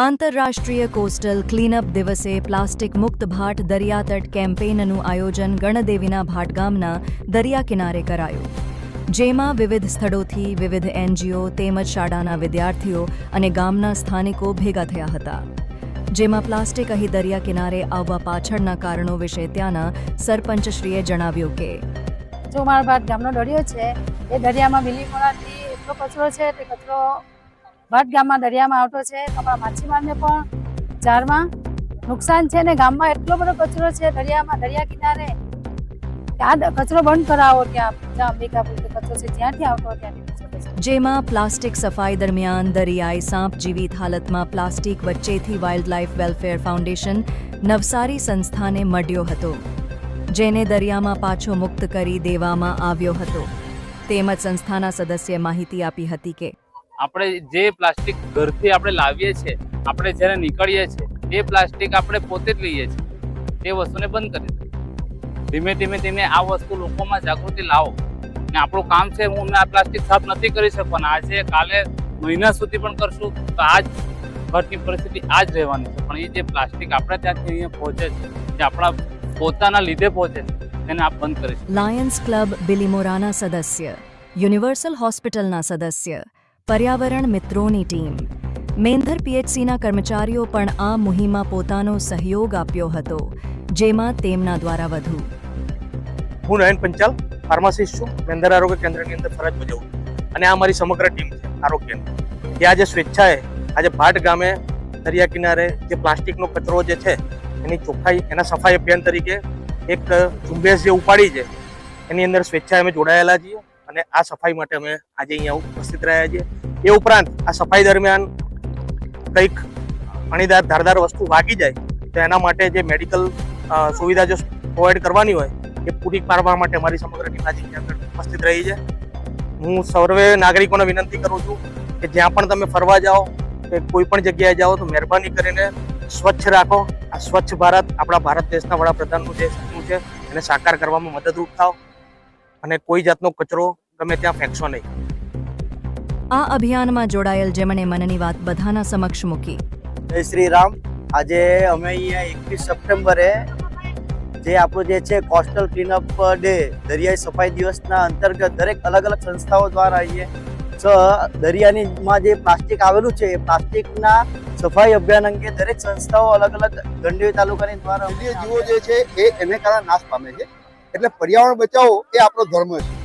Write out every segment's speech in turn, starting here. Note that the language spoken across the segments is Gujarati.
આંતરરાષ્ટ્રીય કોસ્ટલ ક્લીનઅપ દિવસે પ્લાસ્ટિક મુક્ત ભાટ દરિયાતટ કેમ્પેનનું આયોજન ગણદેવીના ભાટ ગામના દરિયા કિનારે કરાયું. જેમાં વિવિધ સ્થળોથી વિવિધ એનજીઓ તેમજ શાળાના વિદ્યાર્થીઓ અને ગામના સ્થાનિકો ભેગા થયા હતા. જેમાં પ્લાસ્ટિક અહીં દરિયા કિનારે આવવા પાછળના કારણો વિશે ત્યાંના સરપંચશ્રીએ જણાવ્યું કે જો મારા ભાટ ગામનો દરિયો છે, એ દરિયામાં બિલીમોરાથી એટલો કચરો છે, તે કચરો ભાટ ગામમાં દરિયામાં આવતો છે આપણા માછીમારને પણ ઝાડમાં નુકસાન છે ને ગામમાં એટલો બધો કચરો છે, દરિયામાં, દરિયા કિનારે. ત્યાં કચરો બંધ કરાવો ત્યાં જ્યાં અંબિકાપુર કચરો છે, જ્યાંથી આવતો જેમાં પ્લાસ્ટિક સફાઈ દરમિયાન દરિયાઈ સાપ જીવિત હાલતમાં પ્લાસ્ટિક વચ્ચેથી wild life welfare foundation Navsari સંસ્થાને મળ્યો હતો, જેને દરિયામાં પાછો મુક્ત કરી દેવામાં આવ્યો હતો. તેમજ સંસ્થાના સદસ્યે માહિતી આપી હતી કે આપણે જે પ્લાસ્ટિક ઘરથી આપણે લાવીએ છીએ, આપણે જ્યારે નીકળીએ છીએ, એ પ્લાસ્ટિક આપણે પોતે જ લઈએ છીએ. એ વસ્તુને બંધ કરી દો ધીમે ધીમે ધીમે આ વસ્તુ લોકોમાં જાગૃતિ લાવો. ને આપણું કામ છે, હું આ પ્લાસ્ટિક સાફ નથી કરી શકવાના. આજે, કાલે, મહિના સુધી પણ કરશું, તો આ જ ઘરની પરિસ્થિતિ આ જ રહેવાની છે. પણ એ જે પ્લાસ્ટિક આપણે ત્યાંથી અહીંયા પહોંચે છે, જે આપણા પોતાના લીધે પહોંચે છે, તેને આપ બંધ કરી લાયન્સ ક્લબ બિલીમોરાના સદસ્ય યુનિવર્સલ હોસ્પિટલના સદસ્ય પર્યાવરણ મિત્રોની ટીમ. મેંધર પીએચસીના કર્મચારીઓ પણ આ મુહિમમાં પોતાનો સહયોગ આપ્યો હતો, જેમાં તેમના દ્વારા વધુ. હું નયન પંચાલ, ફાર્માસિસ્ટ છું. મેંદર આરોગ્ય કેન્દ્રની અંદર ફરજ બજાવું અને આ મારી સમગ્ર ટીમ છે આરોગ્યની જે આજે સ્વેચ્છાએ, આજે ભાટ ગામે, દરિયા કિનારે જે પ્લાસ્ટિકનો કચરો જે છે, એની ચોખ્ખાઈ, એના સફાઈ અભિયાન તરીકે એક ઝુંબેશ જે ઉપાડી છે, એની અંદર સ્વેચ્છાએ અમે જોડાયેલા છીએ. અને આ સફાઈ માટે અમે આજે અહીંયા ઉપસ્થિત રહ્યા છીએ. એ ઉપરાંત આ સફાઈ દરમિયાન કંઈક અણીદાર, ધારદાર વસ્તુ વાગી જાય, તો એના માટે જે મેડિકલ સુવિધા જો પ્રોવાઈડ કરવાની હોય, એ પૂરી પાડવા માટે મારી સમગ્ર ટીમ આજે અહીંયા ઉપસ્થિત રહી છે. હું સર્વે નાગરિકોને વિનંતી કરું છું કે જ્યાં પણ તમે ફરવા જાઓ, કે કોઈ પણ જગ્યાએ જાઓ, તો મહેરબાની કરીને સ્વચ્છ રાખો. આ સ્વચ્છ ભારત આપણા ભારત દેશના વડાપ્રધાનનું જે સપનું છે, એને સાકાર કરવામાં મદદરૂપ થાવ અને કોઈ જાતનો કચરો ગમે ત્યાં ફેંકશો નહીં. આ અભિયાનમાં જોડાયેલ જેમણે મનની વાત બધાના સમક્ષ મૂકી. જય શ્રી રામ. આજે અમે અહીંયા એકવીસ સપ્ટેમ્બરે જે આપણો જે છે કોસ્ટલ ક્લીનઅપ ડે દરિયાઈ સફાઈ દિવસના અંતર્ગત દરેક અલગ અલગ સંસ્થાઓ દ્વારા અહીંયા દરિયાની માં જે પ્લાસ્ટિક આવેલું છે એ પ્લાસ્ટિકના સફાઈ અભિયાન અંગે દરેક સંસ્થાઓ અલગ અલગ ગંડેવી તાલુકાની દ્વારા જીવો જે છે એ એને કારણે નાશ પામે છે. એટલે પર્યાવરણ બચાવો એ આપણો ધર્મ છે.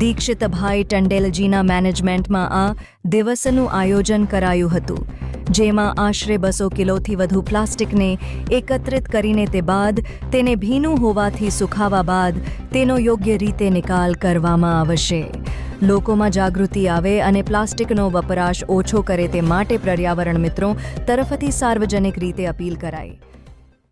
દીક્ષિતભાઈ ટંડેલજીના મેનેજમેન્ટમાં આ દિવસનું આયોજન કરાયું હતું, જેમાં આશરે બસો કિલોથી વધુ પ્લાસ્ટિકને એકત્રિત કરીને તે બાદ તેને ભીનું હોવાથી સુખાવા બાદ તેનો યોગ્ય રીતે નિકાલ કરવામાં આવશે. લોકોમાં જાગૃતિ આવે અને પ્લાસ્ટિકનો વપરાશ ઓછો કરે તે માટે પર્યાવરણ મિત્રો તરફથી સાર્વજનિક રીતે અપીલ કરાઈ.